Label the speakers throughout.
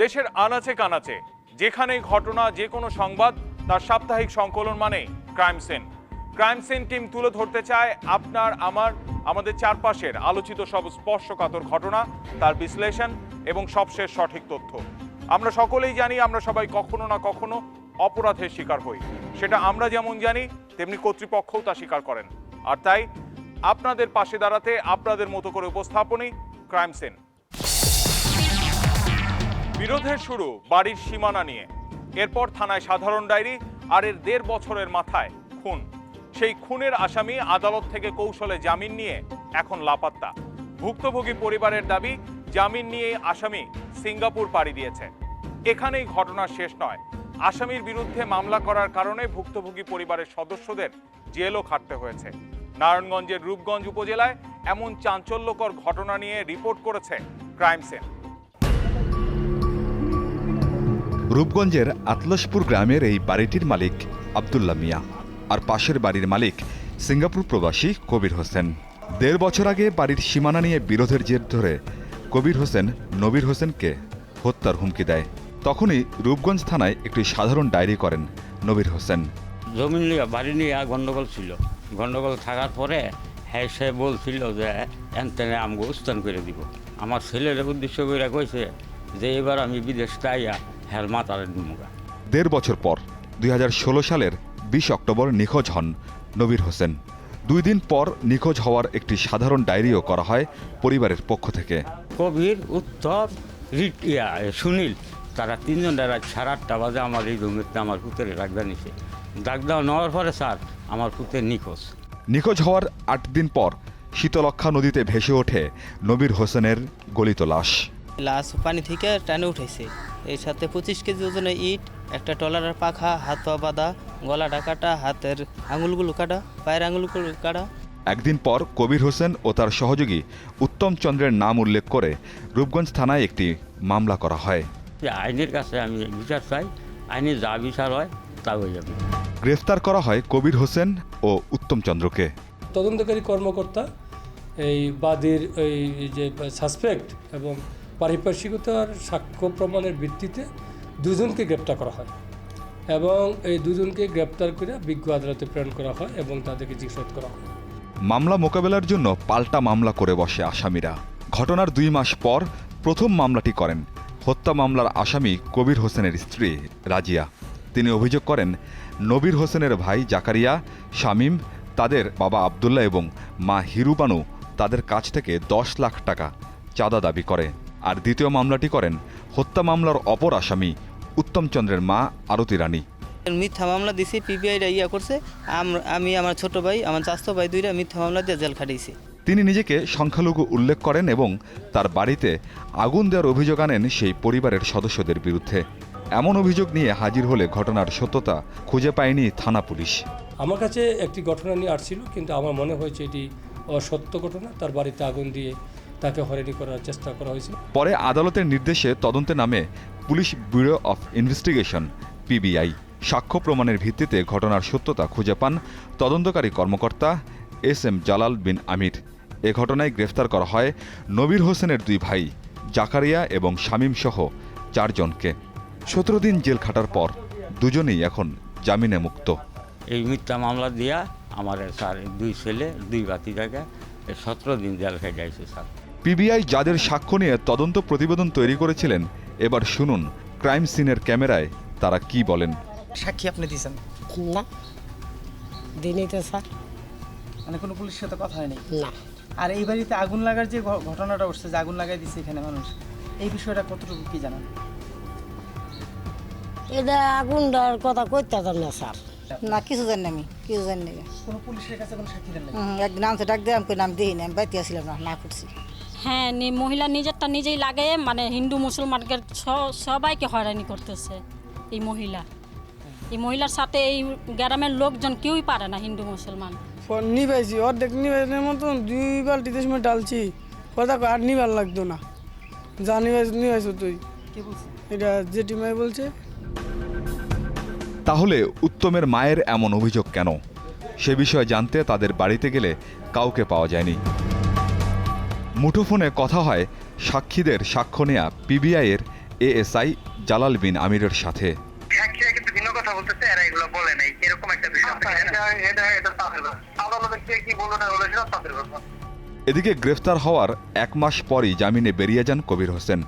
Speaker 1: দেশের আনাচে কানাচে, যেখানেই ঘটনা, যে কোনো সংবাদ, তার সাপ্তাহিক সংকলন মানে crime scene. Crime scene team তুলে ধরতে চায় আপনার, আমার, আমাদের চারপাশের আলোচিত সব স্পর্শকাতর ঘটনা, তার বিশ্লেষণ এবং সবশেষ সঠিক তথ্য। আমরা সকলেই জানি, আমরা সবাই কখনো না কখনো অপরাধের শিকার হই। সেটা আমরা যেমন জানি, তেমনি কর্তৃপক্ষও তা স্বীকার করেন। আর তাই, আপনাদের পাশে দাঁড়াতে আপনাদের মতো করে উপস্থাপনই ক্রাইম সিন। বিরোধের শুরু বাড়ির সীমানা নিয়ে। এরপর থানায় সাধারণ ডায়েরি আর এর দেড় বছরের মাথায় খুন। সেই খুনের আসামি আদালত থেকে কৌশলে জামিন নিয়ে এখন লাপাত্তা। ভুক্তভোগী পরিবারের দাবি, জামিন নিয়ে আসামি সিঙ্গাপুর পাড়ি দিয়েছে। এখানেই ঘটনা শেষ নয়। আসামির বিরুদ্ধে মামলা করার কারণে ভুক্তভোগী পরিবারের সদস্যদের জেলও খাটতে হয়েছে। নারায়ণগঞ্জের রূপগঞ্জ উপজেলায় এমন চাঞ্চল্যকর ঘটনা নিয়ে রিপোর্ট করেছে ক্রাইম সেন।
Speaker 2: রূপগঞ্জের আতলসপুর গ্রামের এই বাড়িটির মালিক আবদুল্লা মিয়া আর পাশের বাড়ির মালিক সিঙ্গাপুর প্রবাসী কবির হোসেন। দেড় বছর আগে বাড়ির সীমানা নিয়ে বিরোধের জের ধরে কবির হোসেন নবীর হোসেনকে হত্যার হুমকি দেয়। তখনই রূপগঞ্জ থানায় একটি সাধারণ ডায়েরি করেন নবীর হোসেন।
Speaker 3: জমি নিয়ে, বাড়ি নিয়ে গন্ডগোল ছিল। গন্ডগোল থাকার পরে হ্যাঁ সে বলছিল যে এনতেনে আমগো উস্তান করে দিব। আমার ছেলের উদ্দেশ্য করে কইছে যে, এবার আমি বিদেশ তাইয়া হ্যার মাতার ডুমুগা
Speaker 2: দেড় বছর পর দুই হাজার ষোলো সালের বিশ অক্টোবর নিখোঁজ হন নবীর হোসেন। দুই দিন পর নিখোঁজ হওয়ার একটি সাধারণ ডায়েরিও করা হয় পরিবারের পক্ষ থেকে।
Speaker 3: কবির উত্তর সুনীল তারা তিনজন রাত সাড়ে আটটা বাজে আমার এই জমিতে আমার পুতের ডাকদা নিছে ডাকদা নেওয়ার পরে স্যার আমার পুতের নিখোঁজ।
Speaker 2: নিখোঁজ হওয়ার আট দিন পর শীতলক্ষা নদীতে ভেসে ওঠে নবীর হোসেনের গলিত লাশ।
Speaker 4: লাশ পানি থেকে টানে উঠেছে। এর সাথে পঁচিশ কেজি ওজনের ইট একটা টলারের পাখা হাত পা বাঁধা গলাটা কাটা হাতের আঙুলগুলো কাটা পায়ের আঙুলগুলো কাটা।
Speaker 2: একদিন পর কবির হোসেন ও তার সহযোগী উত্তম চন্দ্রের নাম উল্লেখ করে রূপগঞ্জ থানায় একটি মামলা করা হয়।
Speaker 3: যে আইনের কাছে আমি বিচার চাই আইনে যা বিচার হয় তা হয়ে যাবে।
Speaker 2: গ্রেফতার করা হয় কবির হোসেন ও উত্তম চন্দ্রকে।
Speaker 5: তদন্তকারী কর্মকর্তা এই বাদীর এই যে সাসপেক্ট এবং পারিপার্শ্বিকতার সাক্ষ্য প্রমাণের ভিত্তিতে দুজনকে গ্রেপ্তার করা হয় এবং এই দুজনকে গ্রেপ্তার করে বিজ্ঞ আদালতে প্রেরণ করা হয় এবং তাদেরকে জিজ্ঞাসাদ করা হয়।
Speaker 2: মামলা মোকাবেলার জন্য পাল্টা মামলা করে বসে আসামিরা। ঘটনার দুই মাস পর প্রথম মামলাটি করেন। হত্যা মামলার আসামি কবির হোসেনের স্ত্রী রাজিয়া। তিনি অভিযোগ করেন, নবীর হোসেনের ভাই জাকারিয়া, শামীম, তাদের বাবা আবদুল্লাহ এবং মা হিরুবানু তাদের কাছ থেকে দশ লাখ টাকা চাঁদা দাবি করে। আর দ্বিতীয় মামলাটি করেন হত্যা মামলার অপর আসামি উত্তমচন্দ্রের মা আরতি রানী।
Speaker 4: মিথ্যা মামলা দিছি পিবিআইটা ইয়া করছে আমি আমার ছোট ভাই আমার চাস্তো ভাই দুইটা মিথ্যা মামলা দিয়ে জেল খাটিয়েছি
Speaker 2: তিনি নিজেকে সংখ্যালঘু উল্লেখ করেন এবং তার বাড়িতে আগুন দেওয়ার অভিযোগ আনেন সেই পরিবারের সদস্যদের বিরুদ্ধে। এমন অভিযোগ নিয়ে হাজির হলে ঘটনার সত্যতা খুঁজে পায়নি থানা পুলিশ।
Speaker 5: আমার কাছে একটি ঘটনা নিয়ে আসছিল কিন্তু আমার মনে হয়েছে এটি অসত্য ঘটনা। তার বাড়িতে আগুন দিয়ে তাকে হয়রানি করার চেষ্টা করা হয়েছিল
Speaker 2: পরে আদালতের নির্দেশে তদন্তে নামে police bureau of investigation PBI সাক্ষ্য প্রমাণের ভিত্তিতে ঘটনার সত্যতা খুঁজে পান তদন্তকারী কর্মকর্তা এস এম জালাল বিন আমির। এ ঘটনায় গ্রেফতার করা হয় নবীর হোসেনের দুই ভাই জাকারিয়া এবং শামীম সহ চারজনকে। সতেরো দিন জেল খাটার পর দুজনেই এখন জামিনে মুক্ত।
Speaker 3: এই মিথ্যা মামলা দিয়া আমার স্যার দুই ছেলে দুই বাতি জায়গা সতেরো দিন জেল খেয়ে যাইছে স্যার।
Speaker 2: পিবিআই যাদের সাক্ষ্য নিয়ে তদন্ত প্রতিবেদন তৈরি করেছিলেন এবার শুনুন ক্রাইম সিনের ক্যামেরায় তারা কি বলেন।
Speaker 6: সাক্ষী আপনি দিয়েছেন?
Speaker 7: না। দিনই তো স্যার।
Speaker 6: মানে কোনো পুলিশের সাথে কথা হয়নি?
Speaker 7: না।
Speaker 6: আর এই বাড়িতে আগুন লাগার যে ঘটনাটা উঠছে যে আগুন লাগাই দিচ্ছে এখানে মানুষ এই বিষয়টা কতটুকু কি জানান?
Speaker 7: এটা আগুন দেওয়ার কথা কইতাম না স্যার।
Speaker 8: না কিছু জানি আমি কিছু জানি না।
Speaker 6: কোনো পুলিশের কাছে কোনো সাক্ষী দেন
Speaker 8: একদিন আনছে ডাক দিয়ে আমি নাম দিই না আমি বাইতে আসছিলাম না না করছি।
Speaker 9: হ্যাঁ নি- মহিলা নিজেরটা নিজেই লাগে মানে হিন্দু মুসলমানকে সবাইকে হয়রানি করতেছে এই মহিলা। এই মহিলার সাথে এই গ্রামের লোকজন কেউই পারে না হিন্দু মুসলমান।
Speaker 10: নিবাইছি অর্ধেক নিবাইনের মতন দুই বালতিতে সময় ডালছি কথা আর নিবার লাগতো না। যা নিবাইছ নিবাইছো তুই।
Speaker 6: এটা বলছে
Speaker 10: মাই বলছে।
Speaker 2: তাহলে উত্তমের মায়ের এমন অভিযোগ কেন? সে বিষয়ে জানতে তাদের বাড়িতে গেলে কাউকে পাওয়া যায়নি। মুঠোফোনে কথা হয় সাক্ষীদের সাক্ষ্য নেয়া পিবিআইয়ের এএসআই জালাল বিন আমিরের সাথে।
Speaker 11: সাক্ষীরা কিন্তু ভিন্ন কথা বলতেছে এরা এগুলো বলে নাই। এরকম একটা বিষয় এটা এটা এটা আদালতে কে কি বলল না বলে তাদের ব্যাপার।
Speaker 2: এদিকে গ্রেফতার হওয়ার এক মাস পরই জামিনে বেরিয়ে যান কবির হোসেন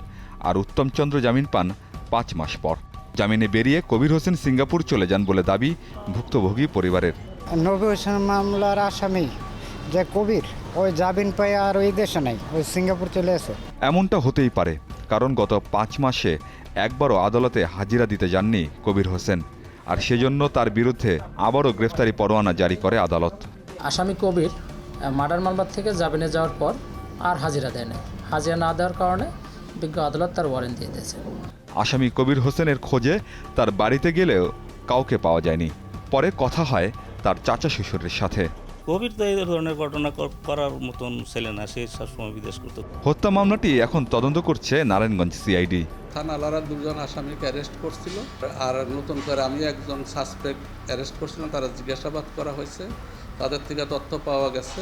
Speaker 2: আর উত্তমচন্দ্র জামিন পান পাঁচ মাস পর। জামিনে বেরিয়ে কবির হোসেন সিঙ্গাপুর চলে যান বলে দাবি ভুক্তভোগী পরিবারের।
Speaker 12: নবী হোসেন মামলার আসামি। যে কবির ওই জাবিন পায় আর ওই দেশে নাই ওই সিঙ্গাপুর চলে এসে।
Speaker 2: এমনটা হতেই পারে কারণ গত পাঁচ মাসে একবারও আদালতে হাজিরা দিতে যাননি কবির হোসেন আর সেজন্য তার বিরুদ্ধে আবারও গ্রেফতারি পরোয়ানা জারি করে আদালত।
Speaker 13: আসামি কবির মার্ডার মামলার থেকে জামিনে যাওয়ার পর আর হাজিরা দেয় না হাজিরা না দেওয়ার কারণে বিজ্ঞ আদালত তার ওয়ারেন্ট দিয়ে দিয়েছে।
Speaker 2: আসামি কবির হোসেনের খোঁজে তার বাড়িতে গেলেও কাউকে পাওয়া যায়নি। পরে কথা হয় তার চাচা শ্বশুরের সাথে।
Speaker 14: কবির তো এই ধরনের ঘটনা করার মতন ছেলে না সে সবসময় বিদেশ করতো।
Speaker 2: হত্যা মামলাটি এখন তদন্ত করছে নারায়ণগঞ্জ সিআইডি।
Speaker 15: থানালারা দুজন আসামিকে অ্যারেস্ট করছিল আর নতুন করে আমি একজন সাসপেক্ট অ্যারেস্ট করছিলাম তারা জিজ্ঞাসাবাদ করা হয়েছে। তাদের থেকে তথ্য পাওয়া গেছে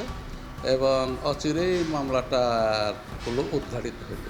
Speaker 15: এবং অচিরেই মামলাটা হলো উদ্ঘাটিত হলো।